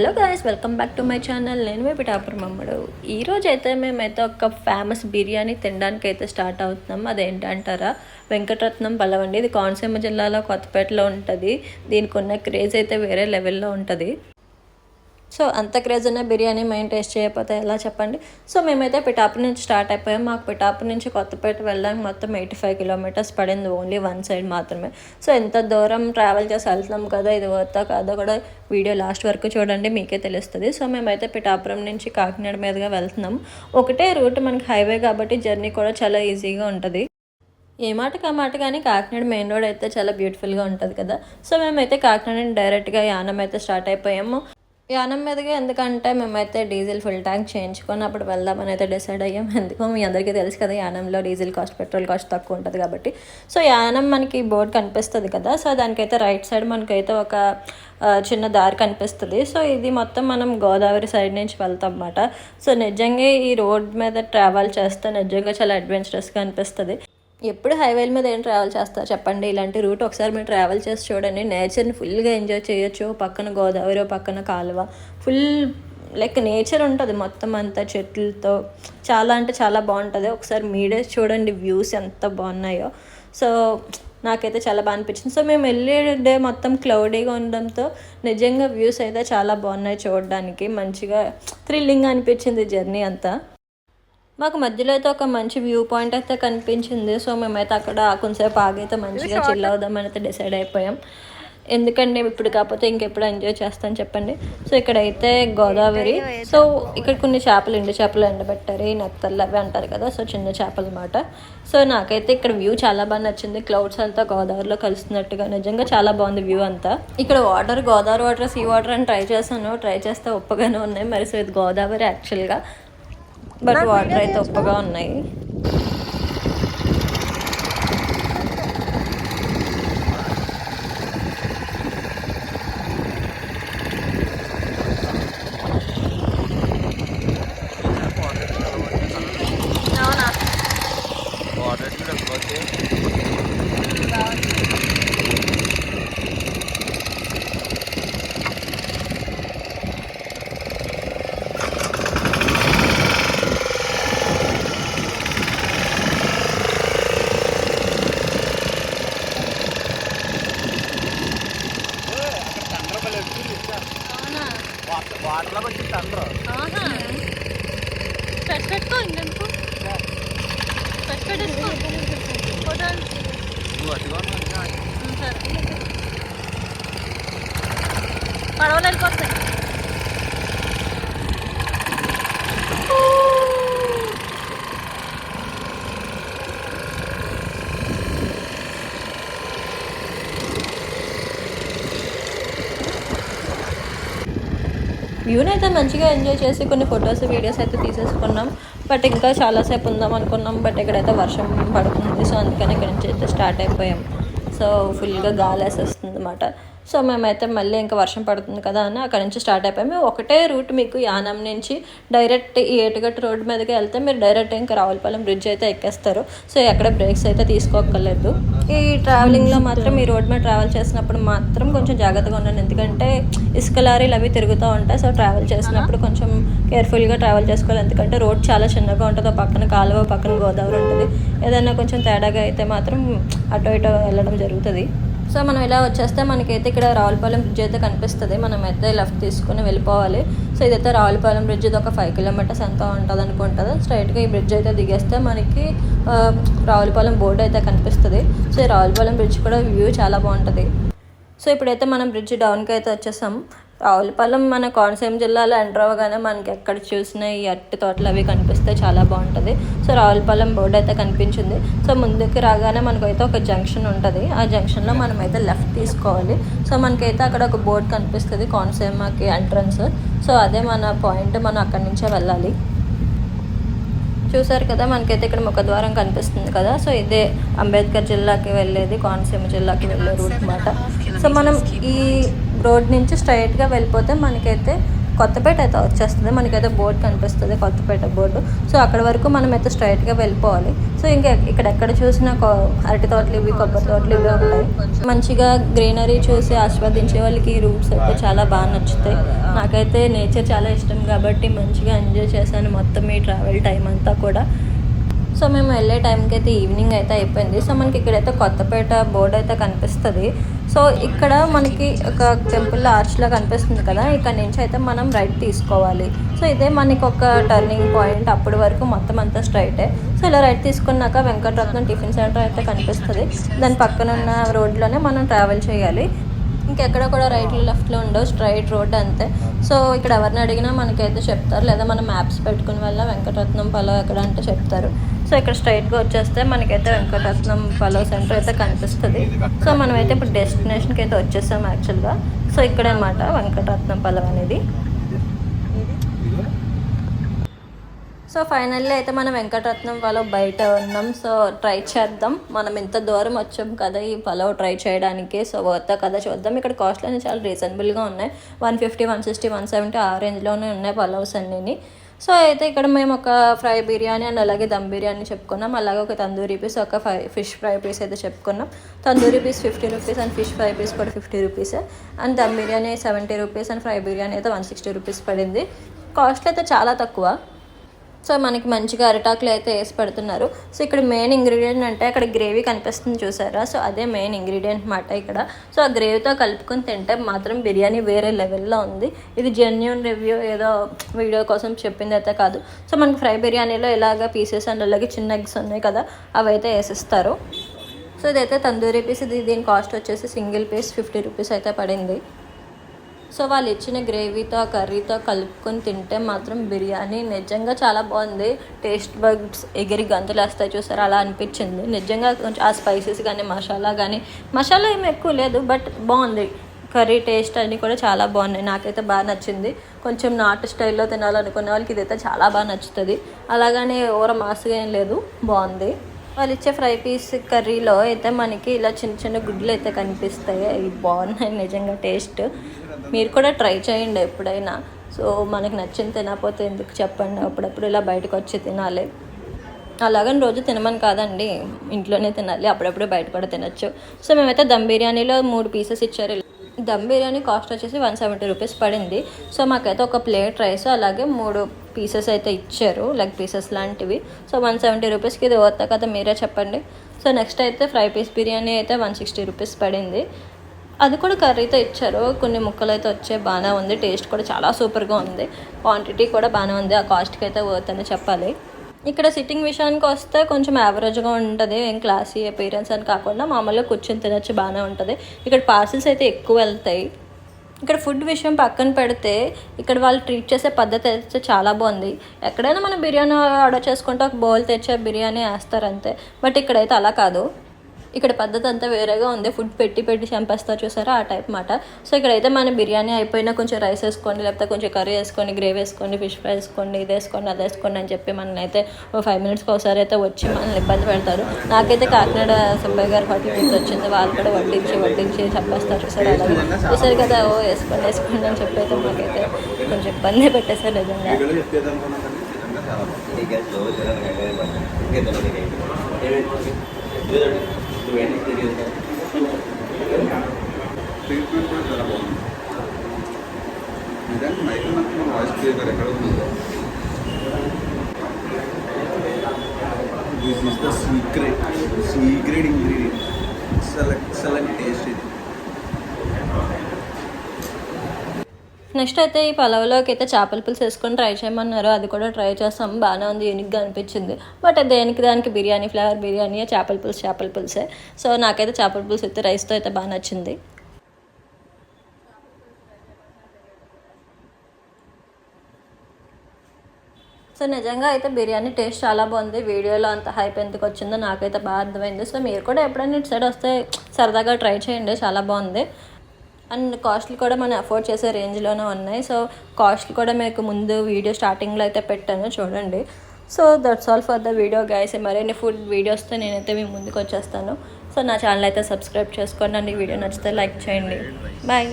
Hello guys welcome back to my channel. నేను మీ పిఠాపురం మమ్మడు ఈరోజు అయితే మేమైతే ఒక ఫేమస్ బిర్యానీ తినడానికి అయితే స్టార్ట్ అవుతున్నాం. అదేంటంటారా? వెంకటరత్నం పల్లవండి. ఇది కోనసీమ జిల్లాలో కొత్తపేటలో ఉంటుంది. దీనికి ఉన్న క్రేజ్ అయితే వేరే లెవెల్లో ఉంటుంది. సో అంత క్రేజ్ ఉన్న బిర్యానీ మేము టేస్ట్ చేయకపోతే ఎలా చెప్పండి? సో మేమైతే పిఠాపురం నుంచి స్టార్ట్ అయిపోయాం. మాకు పిఠాపురం నుంచి కొత్తపేట వెళ్ళడానికి మొత్తం ఎయిటీ ఫైవ్ కిలోమీటర్స్ పడింది ఓన్లీ వన్ సైడ్ మాత్రమే. సో ఎంత దూరం ట్రావెల్ చేసి వెళ్తున్నాం కదా ఇది వర్తా కాదో కూడా వీడియో లాస్ట్ వరకు చూడండి మీకే తెలుస్తుంది. సో మేమైతే పిఠాపురం నుంచి కాకినాడ మీదుగా వెళ్తున్నాం. ఒకటే రూట్ మనకి హైవే కాబట్టి జర్నీ కూడా చాలా ఈజీగా ఉంటుంది. ఏ మాటకి ఆ మాట కానీ కాకినాడ మెయిన్ రోడ్ అయితే చాలా బ్యూటిఫుల్గా ఉంటుంది కదా. సో మేమైతే కాకినాడ నుండి డైరెక్ట్గా యానం అయితే స్టార్ట్ అయిపోయాము. యానం మీదగా ఎందుకంటే మేమైతే డీజిల్ ఫుల్ ట్యాంక్ చేయించుకొని అప్పుడు వెళ్దామని అయితే డిసైడ్ అయ్యాం. ఎందుకో మీ అందరికీ తెలుసు కదా యానంలో డీజిల్ కాస్ట్ పెట్రోల్ కాస్ట్ తక్కువ ఉంటుంది కాబట్టి. సో యానం మనకి బోర్డు కనిపిస్తుంది కదా సో దానికైతే రైట్ సైడ్ మనకైతే ఒక చిన్న దారి కనిపిస్తుంది. సో ఇది మొత్తం మనం గోదావరి సైడ్ నుంచి వెళ్తాం అన్నమాట సో నిజంగా ఈ రోడ్ మీద ట్రావెల్ చేస్తే నిజంగా చాలా అడ్వెంచరస్గా అనిపిస్తుంది. ఎప్పుడు హైవేల మీద ఏం ట్రావెల్ చేస్తారు చెప్పండి ఇలాంటి రూట్ ఒకసారి మీరు ట్రావెల్ చేసి చూడండి. నేచర్ని ఫుల్గా ఎంజాయ్ చేయొచ్చు. పక్కన గోదావరి పక్కన కాలువ. ఫుల్ లైక్ నేచర్ ఉంటుంది మొత్తం అంతా చెట్లతో. చాలా అంటే చాలా బాగుంటుంది. ఒకసారి మీడే చూడండి వ్యూస్ ఎంత బాగున్నాయో. సో నాకైతే చాలా బాగా అనిపించింది. సో మేము వెళ్ళే డే మొత్తం క్లౌడీగా ఉండడంతో నిజంగా వ్యూస్ అయితే చాలా బాగున్నాయి చూడడానికి. మంచిగా థ్రిల్లింగ్ అనిపించింది జర్నీ అంతా. మాకు మధ్యలో అయితే ఒక మంచి వ్యూ పాయింట్ అయితే కనిపించింది. సో మేమైతే అక్కడ కొంచెంసేపు ఆగైతే మంచిగా చిల్ అవుదామని అయితే డిసైడ్ అయిపోయాం. ఎందుకంటే ఇప్పుడు కాకపోతే ఇంకెప్పుడు ఎంజాయ్ చేస్తాను చెప్పండి. సో ఇక్కడైతే గోదావరి. సో ఇక్కడ కొన్ని చేపలు ఎండు చేపలు ఎండబెట్టారు. ఈ నెత్తళ్ళు అవి అంటారు కదా. సో చిన్న చేపలు అన్నమాట. సో నాకైతే ఇక్కడ వ్యూ చాలా బాగా నచ్చింది. క్లౌడ్స్ అంతా గోదావరిలో కలుస్తున్నట్టుగా నిజంగా చాలా బాగుంది వ్యూ అంతా. ఇక్కడ water Godavari water sea water అని ట్రై చేశాను. ట్రై చేస్తే ఉప్పగానే ఉన్నాయి. మరి సో ఇది గోదావరి యాక్చువల్గా బట్ వాటర్ అయితే ఉప్పగా ఉన్నాయి. వాటర్లో వచ్చి తండ్రు పెట్టుకో ఇంకెందుకు? పెట్టేసుకో. ఫోటో నువ్వు అటుగా సరే. పడవలు వెళ్ళిపోతాయి వ్యూని అయితే మంచిగా ఎంజాయ్ చేసి కొన్ని ఫొటోస్ వీడియోస్ అయితే తీసేసుకున్నాం. బట్ ఇంకా చాలాసేపు ఉందాం అనుకున్నాం. బట్ ఇక్కడైతే వర్షం పడుతుంది. సో అందుకని ఇక్కడ నుంచి అయితే స్టార్ట్ అయిపోయాం. సో ఫుల్గా గాలి వేసేస్తుంది అనమాట సో మేమైతే మళ్ళీ ఇంకా వర్షం పడుతుంది కదా అని అక్కడ నుంచి స్టార్ట్ అయిపోయాము ఒకటే రూట్ మీకు యానం నుంచి డైరెక్ట్ ఈ ఏటుగట్టు రోడ్డు మీదకి వెళ్తే మీరు డైరెక్ట్ ఇంకా రావులపాలెం బ్రిడ్జ్ అయితే ఎక్కేస్తారు. సో ఎక్కడ బ్రేక్స్ అయితే తీసుకోక్కర్లేదు. ఈ ట్రావెలింగ్లో మాత్రం ఈ రోడ్ మీద ట్రావెల్ చేసినప్పుడు మాత్రం కొంచెం జాగ్రత్తగా ఉండండి. ఎందుకంటే ఇసుక లారీలు అవి తిరుగుతూ ఉంటాయి. సో ట్రావెల్ చేసినప్పుడు కొంచెం కేర్ఫుల్గా ట్రావెల్ చేసుకోవాలి. ఎందుకంటే రోడ్ చాలా చిన్నగా ఉంటుంది. పక్కన కాలువ పక్కన గోదావరి ఉంటుంది. ఏదైనా కొంచెం తేడాగా అయితే మాత్రం అటు ఇటు వెళ్ళడం జరుగుతుంది. సో మనం ఇలా వచ్చేస్తే మనకైతే ఇక్కడ రావులపాలెం బ్రిడ్జ్ అయితే కనిపిస్తుంది. మనం అయితే లెఫ్ట్ తీసుకుని వెళ్ళిపోవాలి. సో ఇదైతే రావులపాలెం బ్రిడ్జ్ ఇది ఒక ఫైవ్ కిలోమీటర్స్ ఎంత ఉంటుంది అనుకుంటుంది. స్ట్రైట్గా ఈ బ్రిడ్జ్ అయితే దిగేస్తే మనకి రావులపాలెం బోర్డు అయితే కనిపిస్తుంది. సో ఈ రావులపాలెం బ్రిడ్జ్ కూడా వ్యూ చాలా బాగుంటుంది. సో ఇప్పుడైతే మనం బ్రిడ్జ్ డౌన్కి అయితే వచ్చేసాం. రావులపాలెం మన కోనసీమ జిల్లాలో ఎంటర్ అవ్వగానే మనకి ఎక్కడ చూసినా ఈ అరటి తోటలు అవి కనిపిస్తే చాలా బాగుంటుంది. సో రావులపాలెం బోర్డు అయితే కనిపించింది. సో ముందుకు రాగానే మనకైతే ఒక జంక్షన్ ఉంటుంది. ఆ జంక్షన్లో మనం అయితే లెఫ్ట్ తీసుకోవాలి. సో మనకైతే అక్కడ ఒక బోర్డు కనిపిస్తుంది కోనసీమకి ఎంట్రన్స్. సో అదే మన పాయింట్ మనం అక్కడి నుంచే వెళ్ళాలి. చూసారు కదా మనకైతే ఇక్కడ ముఖద్వారం కనిపిస్తుంది కదా. సో ఇదే అంబేద్కర్ జిల్లాకి వెళ్ళేది కోనసీమ జిల్లాకి వెళ్ళే రూట్ అనమాట సో మనం ఈ రోడ్ నుంచి స్ట్రైట్గా వెళ్ళిపోతే మనకైతే కొత్తపేట అయితే వచ్చేస్తుంది. మనకైతే బోర్డు కనిపిస్తుంది కొత్తపేట బోర్డు. సో అక్కడ వరకు మనం అయితే స్ట్రైట్గా వెళ్ళిపోవాలి. సో ఇంకా ఇక్కడ ఎక్కడ చూసినా కొ- అరటి తోటలు ఇవి కొబ్బరి తోటలు ఇవి ఉంటాయి. మంచిగా గ్రీనరీ చూసి ఆస్వాదించే వాళ్ళకి ఈ రూట్స్ అయితే చాలా బాగా నచ్చుతాయి. నాకైతే నేచర్ చాలా ఇష్టం కాబట్టి మంచిగా ఎంజాయ్ చేశాను మొత్తం ఈ ట్రావెల్ టైం అంతా కూడా. సో మేము వెళ్ళే టైంకి అయితే ఈవినింగ్ అయితే అయిపోయింది. సో మనకి ఇక్కడైతే కొత్తపేట బోర్డు అయితే కనిపిస్తుంది. సో ఇక్కడ మనకి ఒక టెంపుల్ ఆర్చ్లా కనిపిస్తుంది కదా ఇక్కడ నుంచి అయితే మనం రైట్ తీసుకోవాలి. సో ఇదే మనకి ఒక టర్నింగ్ పాయింట్ అప్పటి వరకు మొత్తం అంతా స్ట్రైటే. సో ఇలా రైట్ తీసుకున్నాక వెంకటరత్నం టిఫిన్ సెంటర్ అయితే కనిపిస్తుంది. దాని పక్కన ఉన్న రోడ్లోనే మనం ట్రావెల్ చేయాలి. ఇంకెక్కడ కూడా రైట్లో లెఫ్ట్లో ఉండవు స్ట్రైట్ రోడ్ అంతే. సో ఇక్కడ ఎవరిని అడిగినా మనకైతే చెప్తారు. లేదా మనం మ్యాప్స్ పెట్టుకుని వల్ల వెంకటరత్నం పలవ్ ఎక్కడ అంటే చెప్తారు. సో ఇక్కడ స్ట్రైట్గా వచ్చేస్తే మనకైతే వెంకటరత్నం పలవ్ సెంటర్ అయితే కనిపిస్తుంది. సో మనమైతే ఇప్పుడు డెస్టినేషన్కి అయితే వచ్చేసాం యాక్చువల్గా సో ఇక్కడ అనమాట వెంకటరత్నం పలో అనేది. సో ఫైనల్లీ అయితే మనం వెంకటరత్నం వాళ్ళు బయట ఉన్నాం. సో ట్రై చేద్దాం. మనం ఇంత దూరం వచ్చాం కదా ఈ పలావ్ ట్రై చేయడానికి. సో వద్ద కదా చూద్దాం. ఇక్కడ కాస్ట్లు అనేవి చాలా రీజనబుల్గా ఉన్నాయి. One fifty one sixty one seventy ఆ రేంజ్లోనే ఉన్నాయి పలవ్స్ అన్నీ సో అయితే ఇక్కడ మేము ఒక ఫ్రై బిర్యానీ అండ్ అలాగే దమ్ బిర్యానీ చెప్పుకున్నాం. అలాగే ఒక తందూరి పీస్ ఒక ఫ్రై ఫిష్ ఫ్రై పీస్ అయితే చెప్పుకున్నాం. Tandoori piece fifty rupees and fish fry piece కూడా fifty rupees and dum biryani seventy rupees and fry biryani అయితే వన్ సిక్స్టీ రూపీస్ పడింది. కాస్ట్ అయితే చాలా తక్కువ. సో మనకి మంచిగా అరిటాకులు అయితే వేసి పెడుతున్నారు. సో ఇక్కడ మెయిన్ ఇంగ్రీడియంట్ అంటే అక్కడ గ్రేవీ కనిపిస్తుంది చూసారా? సో అదే మెయిన్ ఇంగ్రీడియంట్ మాట ఇక్కడ. సో ఆ గ్రేవీతో కలుపుకొని తింటే మాత్రం బిర్యానీ వేరే లెవెల్లో ఉంది. ఇది జెన్యున్ రివ్యూ ఏదో వీడియో కోసం చెప్పింది అయితే కాదు. సో మనకి ఫ్రై బిర్యానీలో ఇలాగ పీసెస్ అండ్ అలాగే చిన్న ఎగ్స్ ఉన్నాయి కదా అవి అయితే వేసిస్తారు. సో ఇదైతే తందూరి పీస్ ఇది దీని కాస్ట్ వచ్చేసి సింగిల్ పీస్ ఫిఫ్టీ రూపీస్ అయితే పడింది. సో వాళ్ళు ఇచ్చిన గ్రేవీతో కర్రీతో కలుపుకొని తింటే మాత్రం బిర్యానీ నిజంగా చాలా బాగుంది. టేస్ట్ బగ్స్ ఎగిరి గంతులు వేస్తాయి చూసారు? అలా అనిపించింది. నిజంగా కొంచెం ఆ స్పైసెస్ కానీ మసాలా కానీ మసాలా ఏమి ఎక్కువ లేదు బట్ బాగుంది. కర్రీ టేస్ట్ అన్నీ కూడా చాలా బాగున్నాయి. నాకైతే బాగా నచ్చింది. కొంచెం నాటు స్టైల్లో తినాలనుకునే వాళ్ళకి ఇదైతే చాలా బాగా నచ్చుతుంది. అలాగని ఓర మాసుగా ఏం లేదు. బాగుంది. వాళ్ళు ఇచ్చే ఫ్రై పీస్ కర్రీలో అయితే మనకి ఇలా చిన్న చిన్న గుడ్లు అయితే కనిపిస్తాయి. అవి బాగున్నాయి. నిజంగా టేస్ట్ మీరు కూడా ట్రై చేయండి ఎప్పుడైనా. సో మనకి నచ్చింది తినకపోతే ఎందుకు చెప్పండి. అప్పుడప్పుడు ఇలా బయటకు వచ్చి తినాలి. అలాగని రోజు తినమని కాదండి. ఇంట్లోనే తినాలి. అప్పుడప్పుడు బయట కూడా తినచ్చు. సో మేమైతే దమ్ బిర్యానీలో మూడు పీసెస్ ఇచ్చారు. దమ్ బిర్యానీ కాస్ట్ వచ్చేసి వన్ సెవెంటీ రూపీస్ పడింది. సో మాకైతే ఒక ప్లేట్ రైస్ అలాగే మూడు పీసెస్ అయితే ఇచ్చారు లెగ్ పీసెస్ లాంటివి. సో వన్ సెవెంటీ రూపీస్కి ఇది వస్తా కదా మీరే చెప్పండి. సో నెక్స్ట్ అయితే ఫ్రై పీస్ బిర్యానీ అయితే వన్ సిక్స్టీ రూపీస్ పడింది. అది కూడా కర్రీతో ఇచ్చారు. కొన్ని ముక్కలు అయితే వచ్చే బాగానే ఉంది. టేస్ట్ కూడా చాలా సూపర్గా ఉంది. క్వాంటిటీ కూడా బాగానే ఉంది. ఆ కాస్ట్కి అయితే వర్త్ అని చెప్పాలి. ఇక్కడ సిట్టింగ్ విషయానికి వస్తే కొంచెం యావరేజ్గా ఉంటుంది. ఏం క్లాసీ అపీరెన్స్ అని కాకుండా మామూలుగా కూర్చొని తినచ్చు బాగానే ఉంటుంది. ఇక్కడ పార్సిల్స్ అయితే ఎక్కువ వెళ్తాయి. ఇక్కడ ఫుడ్ విషయం పక్కన పెడితే ఇక్కడ వాళ్ళు ట్రీట్ చేసే పద్ధతి అయితే చాలా బాగుంది. ఎక్కడైనా మనం బిర్యానీ ఆర్డర్ చేసుకుంటే ఒక బౌల్ తెచ్చే బిర్యానీ వేస్తారు అంతే. బట్ ఇక్కడైతే అలా కాదు. ఇక్కడ పద్ధతి అంతా వేరేగా ఉంది. ఫుడ్ పెట్టి పెట్టి చంపేస్తారు చూసారా? ఆ టైప్ మాట. సో ఇక్కడైతే మన బిర్యానీ అయిపోయినా కొంచెం రైస్ వేసుకోండి లేకపోతే కొంచెం కర్రీ వేసుకోండి గ్రేవీ వేసుకోండి ఫిష్ ఫ్రై వేసుకోండి ఇది వేసుకోండి అది వేసుకోండి అని చెప్పి మనల్ని అయితే ఓ ఫైవ్ మినిట్స్కి ఒకసారి అయితే వచ్చి మనల్ని ఇబ్బంది పెడతారు. నాకైతే కాకినాడ సుబ్బయ్య గారి హోటల్ నుంచి వచ్చింది. వాళ్ళు కూడా వడ్డించి వడ్డించి చంపేస్తారు చూసారు? అలాగే. చూసారు కదా? ఓ వేసుకోండి వేసుకోండి అని చెప్పి అయితే మాకైతే కొంచెం ఇబ్బంది పెట్టేశారు నిజంగా. ట్రీట్మెంట్ కూడా చాలా బాగుంది నిజానికి మైకిల్ మనకి వాయిస్ క్లియర్ ఎక్కడ ఉంది this is the secret secret ingredient excellent excellent taste ఇది నెక్స్ట్ అయితే ఈ పలావ్లోకి అయితే చేపల పులుసు వేసుకొని ట్రై చేయమన్నారు. అది కూడా ట్రై చేస్తాం. బాగానే ఉంది యూనిక్గా అనిపించింది. బట్ దేనికి దానికి బిర్యానీ ఫ్లేవర్ బిర్యానీ చేపల పులుసు చేపల పులుసే. సో నాకైతే చేపల పులుసు అయితే రైస్తో అయితే బాగా నచ్చింది. సో నిజంగా అయితే బిర్యానీ టేస్ట్ చాలా బాగుంది. వీడియోలో అంత హైప్ ఎందుకు వచ్చిందో నాకైతే బాగా అర్థమైంది. సో మీరు కూడా ఎప్పుడైనా ఇటు సైడ్ వస్తే సరదాగా ట్రై చేయండి. చాలా బాగుంది. అండ్ కాస్ట్లు కూడా మనం అఫోర్డ్ చేసే రేంజ్లోనే ఉన్నాయి. సో కాస్ట్లు కూడా మీకు ముందు వీడియో స్టార్టింగ్లో అయితే పెట్టాను చూడండి. So that's all for the video guys మరిన్ని ఫుడ్ వీడియోస్తో నేనైతే మీ ముందుకు వచ్చేస్తాను. సో నా ఛానల్ అయితే సబ్స్క్రైబ్ చేసుకోండి. అండ్ ఈ వీడియో నచ్చితే లైక్ చేయండి. బాయ్